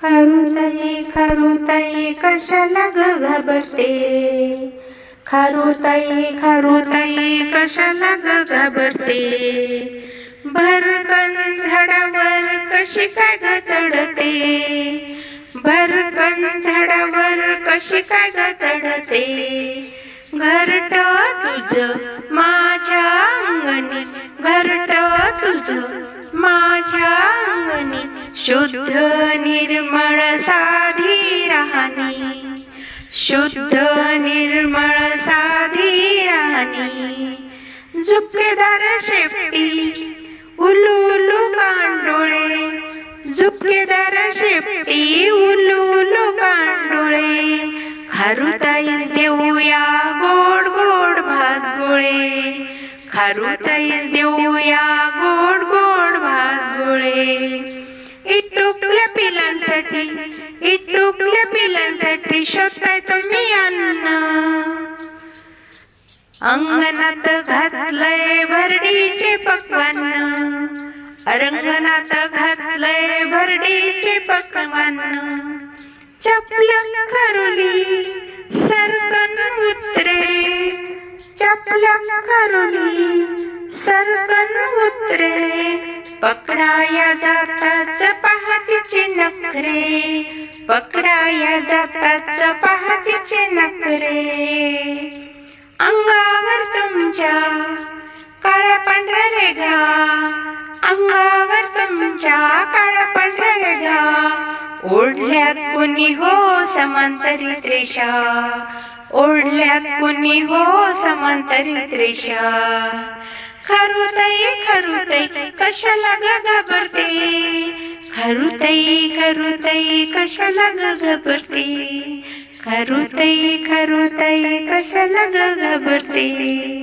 खारुताई खारुताई कशाला ग घाबरते? खारुताई खारुताई कशाला ग घाबरते? भरकन झाडावर कशी काय ग चढते? भरकन झाडावर कशी काय ग चढते? घरट तुझ माझ्या अंगणी घरट तुझ माझ्या अंगणी. शुद्ध निर्मळ साधी राहणी. शुद्ध निर्मळ साधी राहणी. झुकेदार शेपटी उलू गांडोळे कांडोळे झुपकेदार शेपटी उलू उलू कांडोळे खारुताईस देऊ खारुताईस देऊया गोड गोड भात गोळे इटुकल्या पिलांसाठी इटुकल्या पिलांसाठी शोधताय तुम्ही अन्न. अंगणात घातलंय भरडीचे पक्वान. रंगणात घातलंय भरडीचे पक्वान. चपल खरुली करुणी खरुली उतरे. पकडाया जाताच पहातीचे नखरे. पकडाया जाताच पहातीचे नखरे. अंगावर तुमच्या पांढऱ्या रेघा. अंगावर तुमच्या काळ्या पांढऱ्या रेघा. ओढल्यात कुणी हो समांतरित रेषा ओढल्यात कुणी हो समांतरित रेषा खरुताई खरुताई कशाला ग घाबरते? खरुतई खरुताई कशाला ग घाबरते? खरुतई खरुताई कशाला ग घाबरते?